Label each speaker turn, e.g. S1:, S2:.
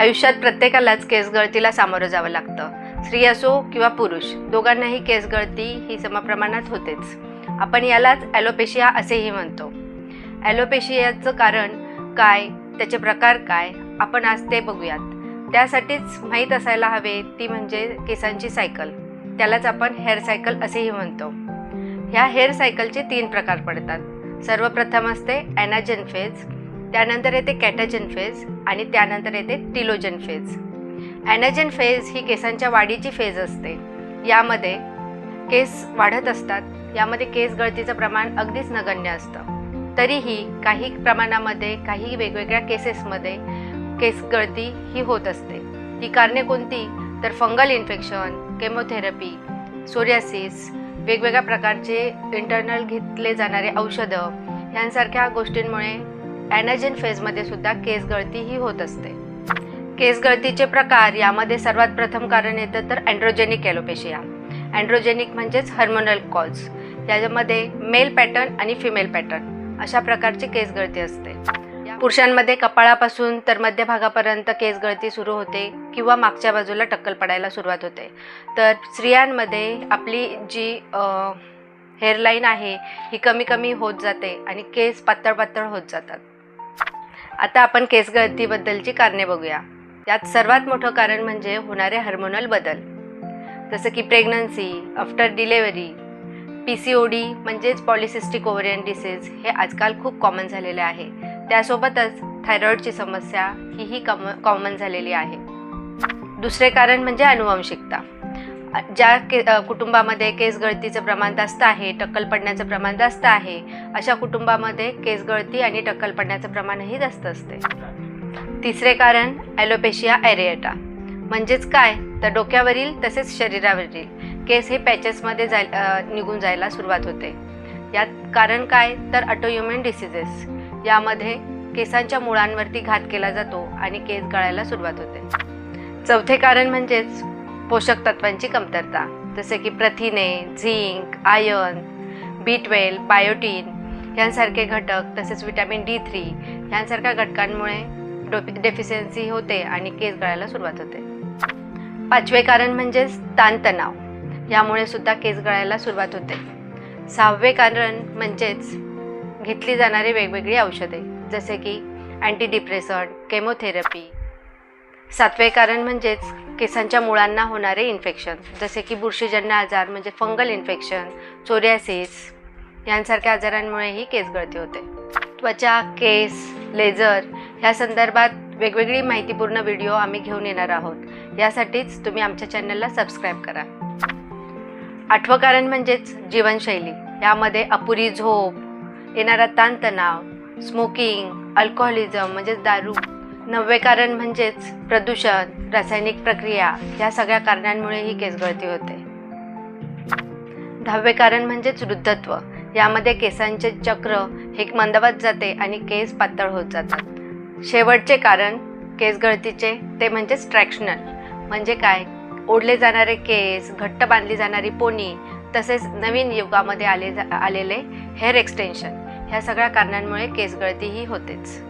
S1: आयुष्यात प्रत्येकालाच केसगळतीला सामोरं जावं लागतं. स्त्री असो किंवा पुरुष दोघांनाही केसगळती ही समप्रमाणात होतेच. आपण यालाच ॲलोपेशिया असेही म्हणतो. ॲलोपेशियाचं कारण काय? त्याचे प्रकार काय? आपण आज ते बघूयात. त्यासाठीच माहीत असायला हवे ती म्हणजे केसांची सायकल. त्यालाच आपण हेअर सायकल असेही म्हणतो. ह्या हेअर सायकलचे तीन प्रकार पडतात. सर्वप्रथम असते ॲनाजन फेज त्यानंतर येते कॅटाजन फेज आणि त्यानंतर येते टिलोजन फेज. ॲनाजन फेज ही केसांच्या वाढीची फेज असते. यामध्ये केस वाढत असतात. यामध्ये केस गळतीचं प्रमाण अगदीच नगण्य असतं. तरीही काही प्रमाणामध्ये काही वेगवेगळ्या केसेसमध्ये केस गळती ही होत असते. ती कारणे कोणती? तर फंगल इन्फेक्शन केमोथेरपी सोरियासिस वेगवेगळ्या प्रकारचे इंटरनल घेतले जाणारे औषधं यांसारख्या गोष्टींमुळे ॲनाजन फेजमध्ये सुद्धा केस गळती ही होत असते. केस गळतीचे प्रकार यामध्ये सर्वात प्रथम कारण येतं तर अँड्रोजेनिक ॲलोपेशिया अँड्रोजेनिक म्हणजेच हार्मोनल कॉज याच्यामध्ये मेल पॅटर्न आणि फिमेल पॅटर्न अशा प्रकारची केस गळती असते. पुरुषांमध्ये कपाळापासून तर मध्यभागापर्यंत केस गळती सुरू होते किंवा मागच्या बाजूला टक्कल पडायला सुरुवात होते. तर स्त्रियांमध्ये आपली जी हेअरलाईन आहे ही कमी कमी होत जाते आणि केस पातळ पातळ होत जातात. आता आपण केसगळतीबद्दलची कारणे बघूया. यात सर्वात मोठं कारण म्हणजे होणारे हार्मोनल बदल. जसं की pregnancy after delivery P C O D म्हणजेच पॉलिसिस्टिक ओव्हरियन डिसीज हे आजकाल खूप कॉमन झालेले आहे. त्यासोबतच थायरॉईडची समस्या हीही कम कॉमन झालेली आहे. दुसरे कारण म्हणजे अनुवंशिकता ज्या के कुटुंबामध्ये केस गळतीचं प्रमाण जास्त आहे टक्कल पडण्याचं प्रमाण जास्त आहे अशा कुटुंबामध्ये केस गळती आणि टक्कल पडण्याचं प्रमाणही जास्त असते. तिसरे कारण ॲलोपेशिया ॲरेटा म्हणजेच काय? तर डोक्यावरील तसेच शरीरावरील केस हे पॅचेसमध्ये जाय निघून जायला सुरुवात होते. यात कारण काय? तर अटोयुमेन डिसिजेस. यामध्ये केसांच्या मुळांवरती घात केला जातो आणि केस गळायला सुरुवात होते. चौथे कारण म्हणजेच पोषक तत्वांची कमतरता जसे की प्रथिने zinc iron B twelve biotin यांसारखे घटक तसेच विटॅमिन डी थ्री यांसारख्या घटकांमुळे डो डेफिशियन्सी होते आणि केस गळायला सुरुवात होते. पाचवे कारण म्हणजेच ताणतणाव. यामुळे सुद्धा केस गळायला सुरुवात होते. सहावे कारण म्हणजेच घेतली जाणारी वेगवेगळी औषधे जसे की अँटी डिप्रेसन केमोथेरपी सातवे कारण म्हणजेच केसांच्या मुळांना होणारे इन्फेक्शन जसे की बुरशीजन्य आजार म्हणजे फंगल इन्फेक्शन चोऱ्यासिस यांसारख्या आजारांमुळेही केस गळती होते. त्वचा केस लेझर ह्या संदर्भात वेगवेगळी माहितीपूर्ण व्हिडिओ आम्ही घेऊन येणार आहोत. यासाठीच तुम्ही आमच्या चॅनलला सबस्क्राईब करा. आठवं कारण म्हणजेच जीवनशैली. यामध्ये अपुरी झोप येणारा ताणतणाव स्मोकिंग अल्कोहोलिझम म्हणजेच दारू नववे कारण म्हणजेच प्रदूषण रासायनिक प्रक्रिया या सगळ्या कारणांमुळेही ही केसगळती होते. दहावे कारण म्हणजेच वृद्धत्व. यामध्ये केसांचे चक्र हे मंदवत जाते आणि केस पातळ होत जातात. शेवटचे कारण केस गळतीचे ते म्हणजेच ट्रॅक्शनल. म्हणजे काय? ओढले जाणारे केस घट्ट बांधली जाणारी पोनी तसेच नवीन युगामध्ये आले जा आलेले हेअर एक्सटेन्शन ह्या सगळ्या कारणांमुळे केस ही होतेच.